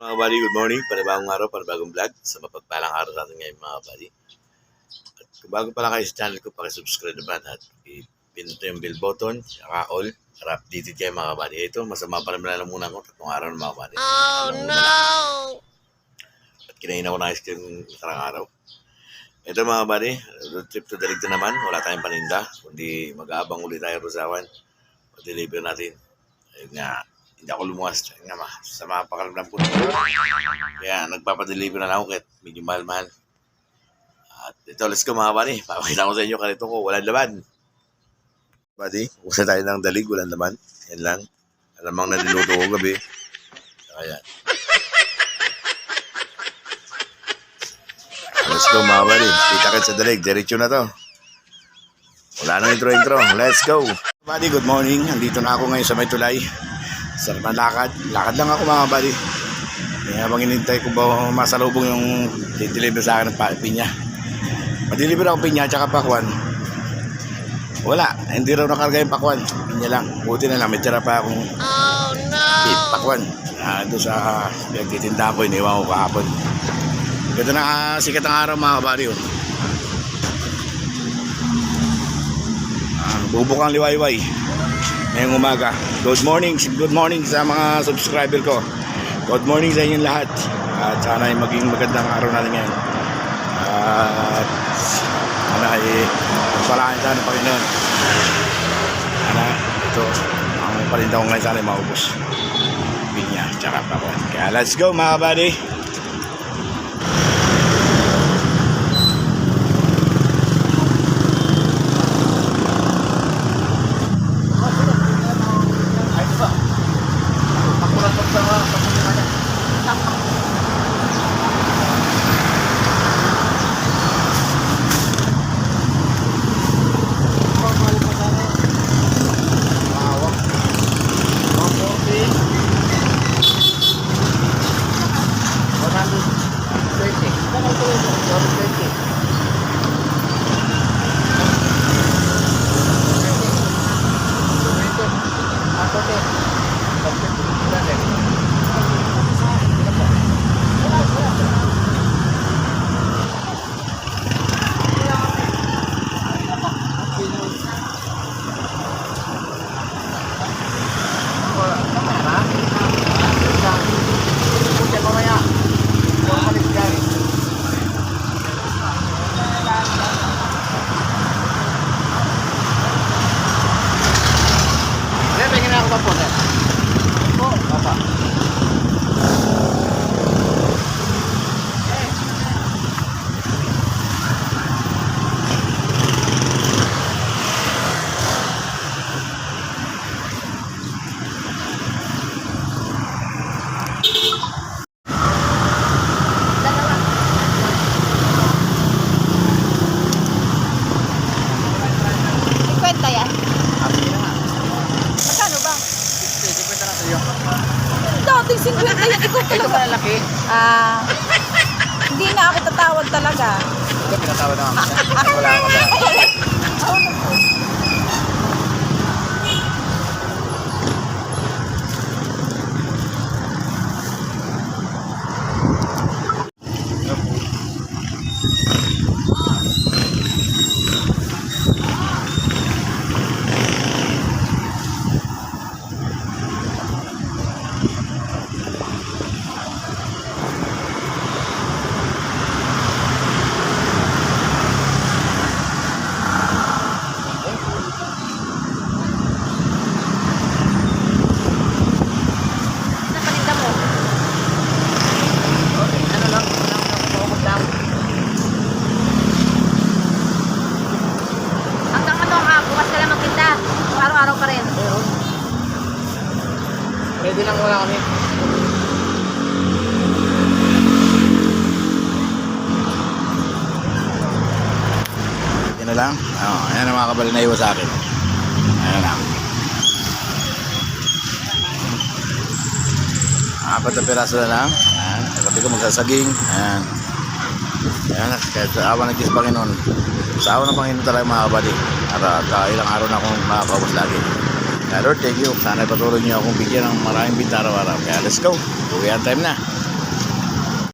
Mga buddy, good morning. Panibagong araw, panibagong vlog. Sa mapagpalang araw natin ngayon mga buddy. At kung bago pa lang kayo sa channel ko, pakisubscribe naman at pinito yung bell button, saka all, para updated kayo mga buddy. Ito, masama pa rin muna ko, tatlong araw na mga buddy. Oh no! At kinain ako ng ice cream sarang araw. Ito mga buddy, road trip to Daligta naman. Wala tayong paninda, kundi mag-aabang ulit tayo Rosawan. Pa-deliver natin. Ayun nga, hindi ako lumuwas. Ayun nga, ma, sa mga pakaramdam ko. Kaya nagpapadeliver na lang ako kahit medyo mahal-mahal. At ito, let's go mga buddy. Papakita ko sa inyo kanito ko, walang laman. Buddy, kusa tayo ng dalig, walang laman. Yan lang. Alamang na niluto ko gabi. Kaya, let's go mga buddy. Kita ka sa dalig, diretso na to. Wala nang intro-intro. Let's go. Buddy, good morning. Andito na ako ngayon sa may tulay. Sa naman lakad. Lakad lang ako mga buddy. Kaya habang inintay ko ba masalubong yung deliver sa akin ng pinya. Madeliver ako pinya at saka pakwan. Wala. Hindi raw nakarga yung pakwan. Pinya lang. Buti na lang. May tira pa akong oh, no! pakwan. Ah, doon sa pinagtitinda ko. Iniwan ko kahapon. Ganda na ah, sikat ang araw mga buddy. Oh. Ah, bubuk ang liwayway ngayong umaga. Good morning, good morning sa mga subscriber ko. Good morning sa inyong lahat. At sana ay maging magandang araw natin ngayon. At sana ay pagpalaan tayo ng Panginoon. Sana ito, ang palinda ko ngayon sana ay maubos. Binya, tsaka pa Kaya let's go mga buddy. Sa'yo. Dating 50 yan. Ikaw Ito talaga. pa laki. Ah, hindi na ako tatawag talaga. Ito, pinatawad na ako. Wala ako ba? Sa paninda mo. Ano lang, kumukot lang. Hanggang ano ka, bukas ka lang magtinda. O Araw-araw pa rin. Meron. Ready lang muna kami. Yan na lang. Oh, ayan ang mga kabal na iwas sa akin. Ayan lang. Apat na piraso na lang. Ayan. Sabi ko magsasaging. Ayan. Ayan. Kahit sa awa ng Diyos Panginoon. Sa awa ng Panginoon talaga mga kabali. At uh, ilang araw na akong makakaubos lagi. Lord, thank you. Sana patuloy niyo akong bigyan ng maraming binta araw-araw. Kaya let's go. Uwi time na.